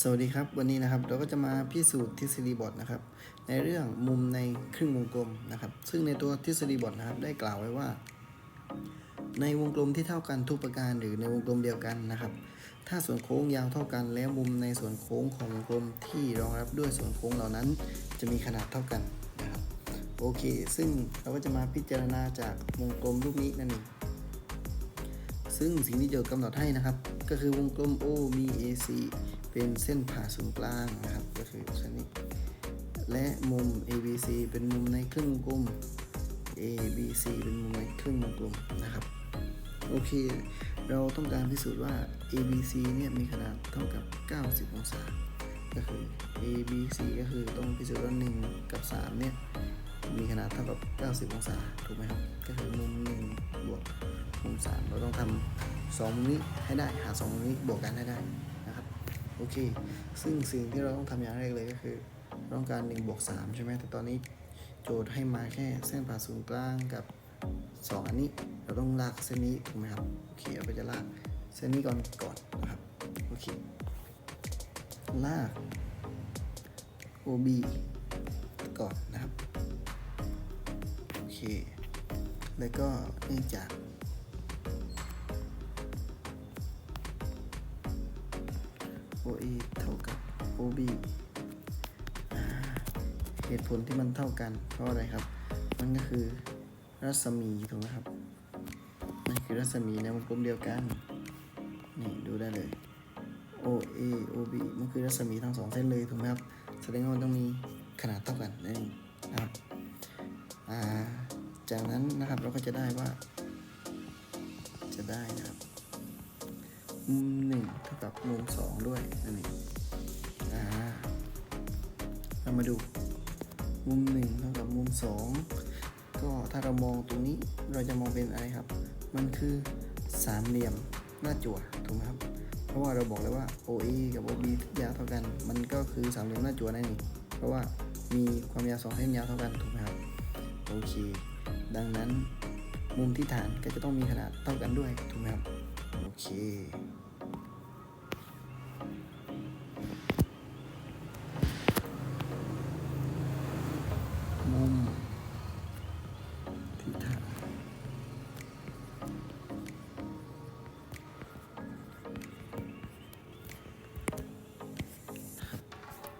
สวัสดีครับ วันนี้นะครับเราก็จะมาพิสูจน์ทฤษฎีบอทนะครับ ในเรื่องมุมในครึ่งวงกลมนะครับ ซึ่งในตัวทฤษฎีบอทนะครับ ได้กล่าวไว้ว่า ในวงกลมที่เท่ากันทุกประการหรือในวงกลมเดียวกันนะครับ ถ้าส่วนโค้งยาวเท่ากัน แล้วมุมในส่วนโค้งของวงกลมที่รองรับด้วยส่วนโค้งเหล่านั้น จะมีขนาดเท่ากันนะครับ โอเค ซึ่งเราก็จะมาพิจารณาจากวงกลมรูปนี้นั่นเองซึ่งสิ่งที่โจทย์กำหนดให้นะครับ ก็คือวงกลม O มี AC เป็นเส้นผ่าศูนย์กลางนะครับ ก็คือเส้นนี้ และมุม ABC เป็นมุมในครึ่งวงกลม ABC เป็นมุมในครึ่งวงกลมนะครับโอเค เราต้องการพิสูจน์ว่า ABC เนี่ยมีขนาดเท่ากับ 90 องศา ก็คือ ABC ก็คือต้องพิสูจน์ว่า 1 กับ 3 เนี่ย มีขนาดเท่ากับ 90 องศา ถูกไหมครับ ก็คือมุม1บวกมุม3เราต้องทำสองมุมนี้ให้ได้ หาสองมุมนี้บวกกันให้ได้นะครับ โอเค ซึ่งสิ่งที่เราต้องทำอย่างแรกเลยก็คือต้องการ1บวก3ใช่ไหมแต่ตอนนี้โจทย์ให้มาแค่เส้นผ่าศูนย์กลางกับ 2 อันนี้ เราต้องลากเส้นนี้ถูกไหมครับ โอเค เราไปจะลากเส้นนี้ก่อนก่อนนะครับ โอเค ลาก OB ก่อนนะครับ แล้วก็เนื่องจาก OA เท่ากับ OB เหตุผลที่มันเท่ากัน เพราะอะไรครับ มันก็คือรัศมีถูกไหมครับมันคือรัศมีในวงกลมเดียวกัน นี่ดูได้เลย OA OB มันคือรัศมีทั้งสองเส้นเลยถูกไหมครับ แสดงว่ามันต้องมีขนาดเท่ากันนั่นนะครับ จากนั้นนะครับเราก็จะได้ว่า จะได้นะครับ มุมหนึ่งเท่ากับมุมสองด้วยนั่นเองอ่าเรามาดู มุมหนึ่งเท่ากับมุมสองก็ถ้าเรามองตรงนี้เราจะมองเป็นอะไรครับ มันคือสามเหลี่ยมหน้าจั่วถูกไหมครับ เพราะว่าเราบอกเลยว่า OA กับ OB ยาวเท่ากัน มันก็คือสามเหลี่ยมหน้าจั่วนั่นเองเพราะว่ามีความยาวสองเส้นยาวเท่ากันถูกไหมครับ โอเค ดังนั้นมุมที่ฐานก็จะต้องมีขนาดเท่ากันด้วยถูกไหมครับโอเคมุมที่ฐาน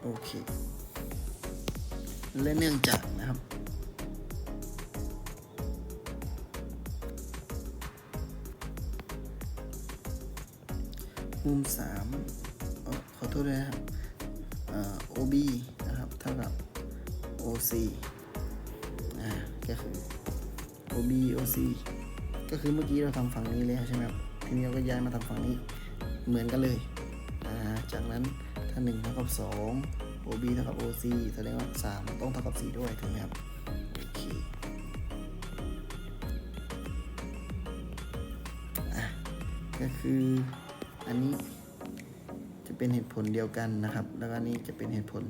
โอเค และเนื่องจากนะครับ มุมสามเออขอโทษด้วยนะครับเอ่อ OB นะครับเท่ากับ OC อ่าก็คือ OB OC ก็คือเมื่อกี้เราทำฝั่งนี้แล้วใช่ไหมครับทีนี้เราก็ย้ายมาทำฝั่งนี้เหมือนกันเลยอ่าจากนั้นถ้า1เท่ากับ 2 OB เท่ากับ OC แสดงว่า 3 ต้องเท่ากับ 4 ด้วยถูกไหมครับโอเคอะก็คือ อันนี้จะเป็นเหตุผลเดียวกันนะครับ แล้วก็อันนี้จะเป็นเหตุผล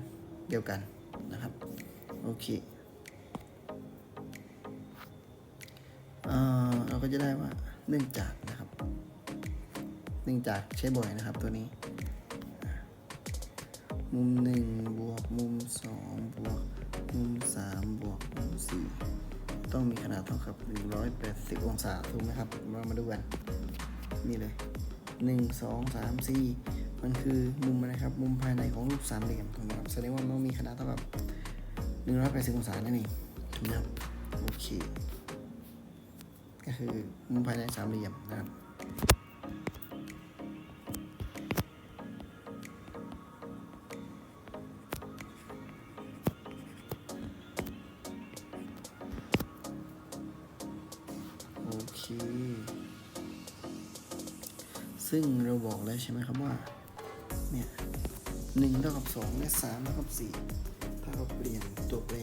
เดียวกันนะครับ โอเคเเราก็จะได้ว่าเนื่องจากนะครับ เนื่องจากใช้บ่อยนะครับตัวนี้ มุมหนึ่งบวกมุมสองบวกมุมสามบวกมุมสี่ต้องมีขนาดเท่ากับ 180 องศาถูกไหมครับ เรามาดูกัน นี่เลย หนึ่งสองสามสี่มันคือมุมอะครับมุมภายในของรูปสามเหลี่ยมถูกไหมครับแสดงว่ามันต้องมีขนาดเท่ากับหนึ่งร้อยแปดสิบองศานั่นเองถูกไหมครับโอเคก็คือมุมภายในสามเหลี่ยมนะครับโอเค ซึ่งเราบอกแล้วใช่ไหมครับว่า เนี่ยหนึ่งเท่ากับสองและสามเท่ากับสี่ถ้าเราเปลี่ยนตัวแปร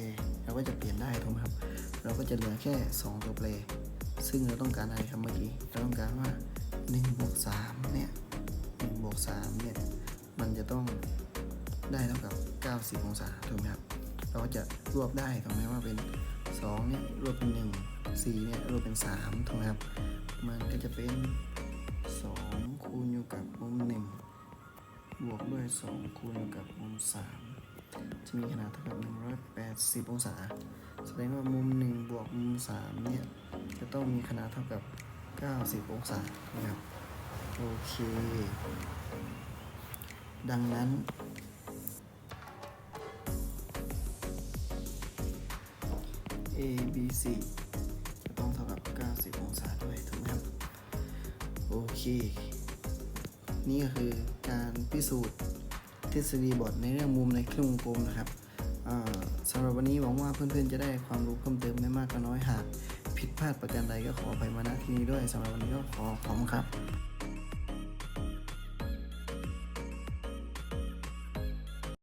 เราก็จะเปลี่ยนได้ถูกไหมครับ เราก็จะเหลือแค่สองตัวแปร ซึ่งเราต้องการอะไรครับเมื่อกี้ เราต้องการว่าหนึ่งบวกสามเนี่ยหนึ่งบวกสามเนี่ย มันจะต้องได้เท่ากับ 90 องศาถูกไหมครับ เราก็จะรวบได้ถูกไหมว่าเป็น2เนี่ยรวบเป็น 1 4เนี่ยรวบเป็น3ถูกไหมครับ มันก็จะเป็น 2 คูณอยู่กับมุม 1 บวกด้วย 2 คูณกับมุม 3 จะมีขนาดเท่ากับ 180 องศา แสดงว่ามุม 1 บวกมุม 3 เนี่ย จะต้องมีขนาดเท่ากับ 90 องศานะครับโอเค ดังนั้น A B C จะต้องเท่ากับ 90 องศาด้วยถูก โอเค นี่ก็คือการพิสูจน์ทฤษฎีบทในเรื่องมุมในเครื่องวงกลมนะครับอ่าสำหรับวันนี้หวังว่าเพื่อนๆจะได้ความรู้เพิ่มเติมไม่มากก็น้อยหากผิดพลาดประการใดก็ขออภัยมาณที่นี้ด้วยสำหรับวันนี้ก็ขอขอบคุณครับ